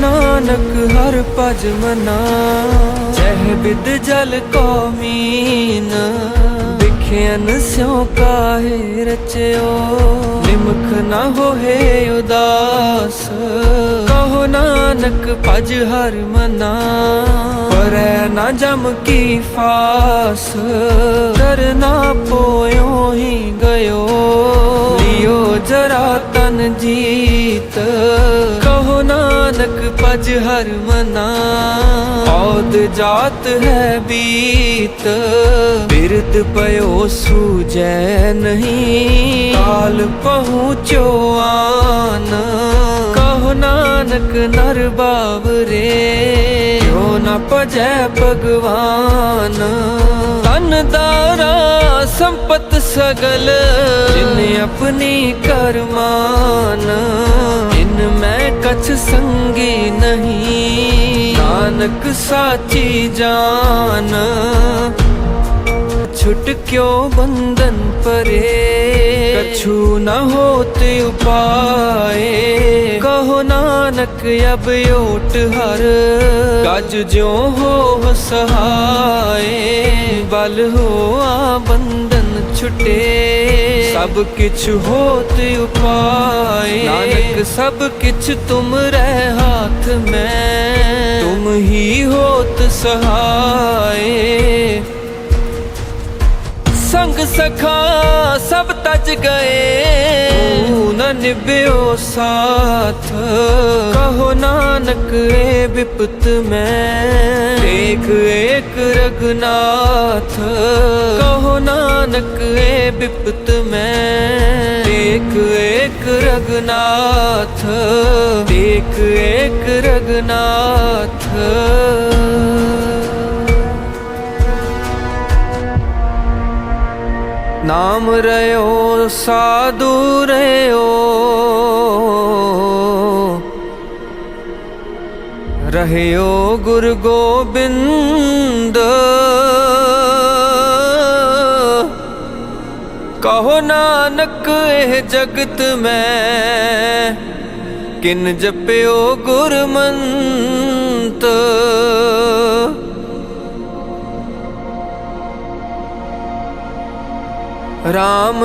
ਨਾਨਕ ਹਰ ਭਜ ਮਨਾ। ਜਹ ਬਿਦ ਜਲ ਕੋ ਮੀਨ। ਵਿਖਿਆਨ ਸਿਉ ਕਾਹੇ ਰਚਿਓ। ਨਿਮਖ ਨਾ ਹੋਏ ਉਦਾਸ। ਕਹੋ ਨਾਨਕ ਭਜ ਹਰ ਮਨਾ। ਪਰੈ ਨਾ ਜਮ ਕੀ ਫਾਸ। ਕਰਨਾ ਪੋਇਓ ਹੀ ਗਇਓ। ਲਿਓ ਜਰਾ ਤਨ ਜੀਤ। ਅਜ ਹਰ ਮਨਾ। ਔਦ ਜਾਤ ਹੈ ਬੀਤ ਬਿਰਦ ਪਇਓ ਸੂਜੈ ਨਹੀਂ। ਕਾਲ ਪਹੁੰਚੋ ਆਨ, ਕਹੋ ਨਾਨਕ ਨਰ ਬਾਵਰੇ। ਕਿਉ ਨ ਭਜੈ ਭਗਵਾਨ, ਤਨ ਦਾਰਾ ਸੰਪਤ ਸਗਲ, ਜਿਨ ਆਪਣੀ ਕਰਮਾਨ। ਕਛ ਸੰਗੀ ਨਹੀਂ। ਨਾਨਕ ਸਾਚੀ ਜਾਨ, ਛੁਟ ਕਿਉ ਬੰਧਨ ਪਰੇ? ਕਛੂ ਨ ਹੋਤ ਉਪਾਏ। ਕਹੋ ਨਾਨਕ, ਅਬ ਓਟ ਹਰ। ਗਜ ਜਿਉ ਹੋ ਸਹਾਏ ਬਲ ਹੋ ਆ ਬੰਧਨ ਛੁਟੇ। ਸਭ ਕਿਛ ਹੋਤ ਉਪਾਏ। ਨਾਨਕ, ਸਭ ਕਿਛ ਤੁਮ ਰਹਿ ਹਾਥ ਮੈਂ। ਤੁਮ ਹੀ ਹੋਤ ਸਹਾਏ। ਸੰਗ ਸਖਾ, ਸਭ ਤਜ ਗਏ। ਨ ਨਿਭਿਓ ਸਾਥ। ਕਹੋ ਨਾਨਕ ਏ ਵਿਪਤ ਮੈਂ। ਏਕ ਏਕ ਰਗਨਾਥ ਕਹੋ ਨਾਨਕ ਏ ਵਿਪਤ ਮੈਂ। ਏਕ ਏਕ ਰਗਨਾਥ ਏਕ ਏਕ ਰਗਨਾਥ ਨਾਮ ਰਿਓ ਸਾਧੂ ਰਿਓ ਰਹਿਓ ਗੁਰ ਗੋਬਿੰਦ। ਕਹੋ ਨਾਨਕ ਇਹ ਜਗਤ ਮੈਂ ਕਿਨ ਜਪਿਓ ਗੁਰਮੰਤ। ਰਾਮ